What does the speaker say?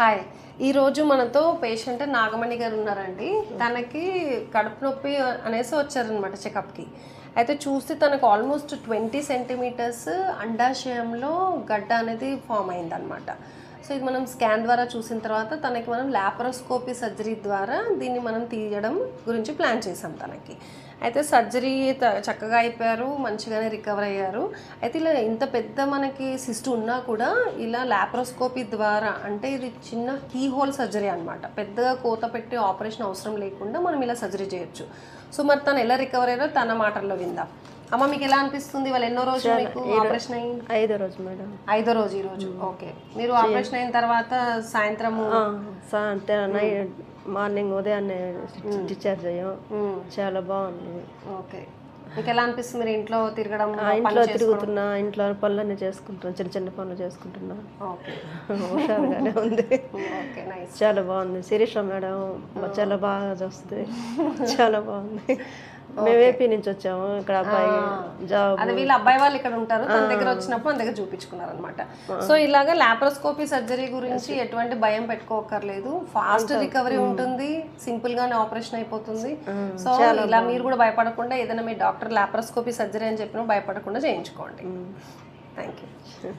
Hi ఈరోజు మనతో patient Nagamani గారు ఉన్నారండి. తనకి కడుపు నొప్పి అనేసి వచ్చారనమాట చెకప్కి అయితే చూస్తే తనకు ఆల్మోస్ట్ ట్వంటీ సెంటీమీటర్స్ అండాశయంలో గడ్డ అనేది ఫామ్ అయిందనమాట సో ఇది మనం స్కాన్ ద్వారా చూసిన తర్వాత తనకి మనం ల్యాప్రోస్కోపీ సర్జరీ ద్వారా దీన్ని మనం తీయడం గురించి ప్లాన్ చేసాం తనకి. అయితే సర్జరీ చక్కగా అయిపోయారు మంచిగానే రికవర్ అయ్యారు. అయితే ఇలా ఇంత పెద్ద మనకి సిస్ట్ ఉన్నా కూడా ఇలా లాప్రోస్కోపీ ద్వారా అంటే ఇది చిన్న కీ హోల్ సర్జరీ అనమాట పెద్దగా కోత పెట్టి ఆపరేషన్ అవసరం లేకుండా మనం ఇలా సర్జరీ చేయొచ్చు. సో మరి తను ఎలా రికవర్ అయ్యారో తన మాటల్లో విందాం. అమ్మ మీకు ఎలా అనిపిస్తుంది? వాళ్ళు ఎన్నో రోజులు మీకు ఆపరేషన్ అయింది ఐదో రోజు మేడం. ఐదో రోజు ఈ రోజు. ఓకే. మీరు ఆపరేషన్ అయిన తర్వాత సాయంత్రము ఆ, సా- అంటే నైట్ మార్నింగ్ ఉదయాన్నే డిశ్చార్జ్ అయ్యాం. చాలా బాగుంది. ఓకే. మీకు ఎలా అనిపిస్తుంది? మీరు ఇంట్లో తిరగడం ఇంట్లో తిరుగుతున్నా ఇంట్లో పనులన్నీ చేసుకుంటున్నా చిన్న చిన్న పనులు చేసుకుంటున్నా. ఓకే. హుషారుగానే ఉంది. చాలా బాగుంది. శిరీష మేడం చాలా బాగా చూస్తుంది. చాలా బాగుంది. మేము ఏపీ నుంచి వచ్చాము. ఇక్కడ అబ్బాయి జాబ్ అదే వీళ్ళ అబ్బాయి వాళ్ళు ఇక్కడ ఉంటారు. తన దగ్గర వచ్చినప్పుడు మన దగ్గర చూపించుకున్నారు అనమాట సో ఇలాగా లాప్రోస్కోపీ సర్జరీ గురించి ఎటువంటి భయం పెట్టుకోకర్లేదు ఫాస్ట్ రికవరీ ఉంటుంది. సింపుల్ గానే ఆపరేషన్ అయిపోతుంది. సో ఇలా మీరు కూడా భయపడకుండా ఏదైనా మీ డాక్టర్ లాప్రోస్కోపీ సర్జరీ అని చెప్పినా భయపడకుండా చేయించుకోండి. Thank you